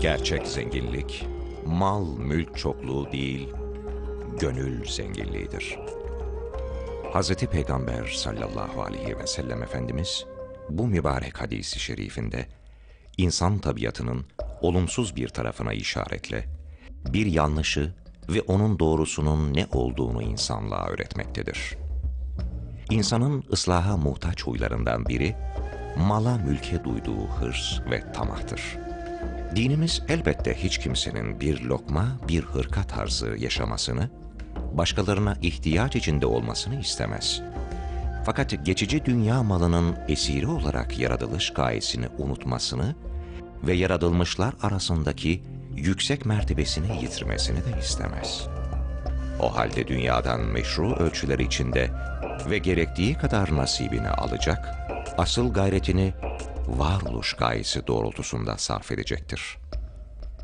Gerçek zenginlik, mal mülk çokluğu değil, gönül zenginliğidir. Hz. Peygamber sallallahu aleyhi ve sellem Efendimiz, bu mübarek hadisi şerifinde, insan tabiatının olumsuz bir tarafına işaretle, bir yanlışı ve onun doğrusunun ne olduğunu insanlığa öğretmektedir. İnsanın ıslaha muhtaç huylarından biri, mala mülke duyduğu hırs ve tamahtır. Dinimiz elbette hiç kimsenin bir lokma, bir hırka tarzı yaşamasını, başkalarına ihtiyaç içinde olmasını istemez. Fakat geçici dünya malının esiri olarak yaratılış gayesini unutmasını ve yaratılmışlar arasındaki yüksek mertebesini yitirmesini de istemez. O halde dünyadan meşru ölçüler içinde ve gerektiği kadar nasibini alacak, asıl gayretini varoluş gayesi doğrultusunda sarf edecektir.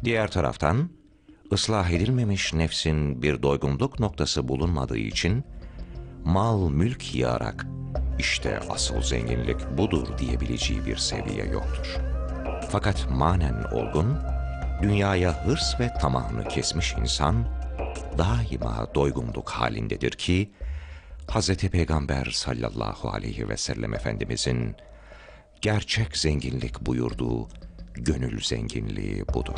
Diğer taraftan, ıslah edilmemiş nefsin bir doygunluk noktası bulunmadığı için, mal mülk yığarak, işte asıl zenginlik budur diyebileceği bir seviye yoktur. Fakat manen olgun, dünyaya hırs ve tamahını kesmiş insan, daima doygunluk halindedir ki, Hz. Peygamber sallallahu aleyhi ve sellem Efendimizin gerçek zenginlik buyurduğu gönül zenginliği budur.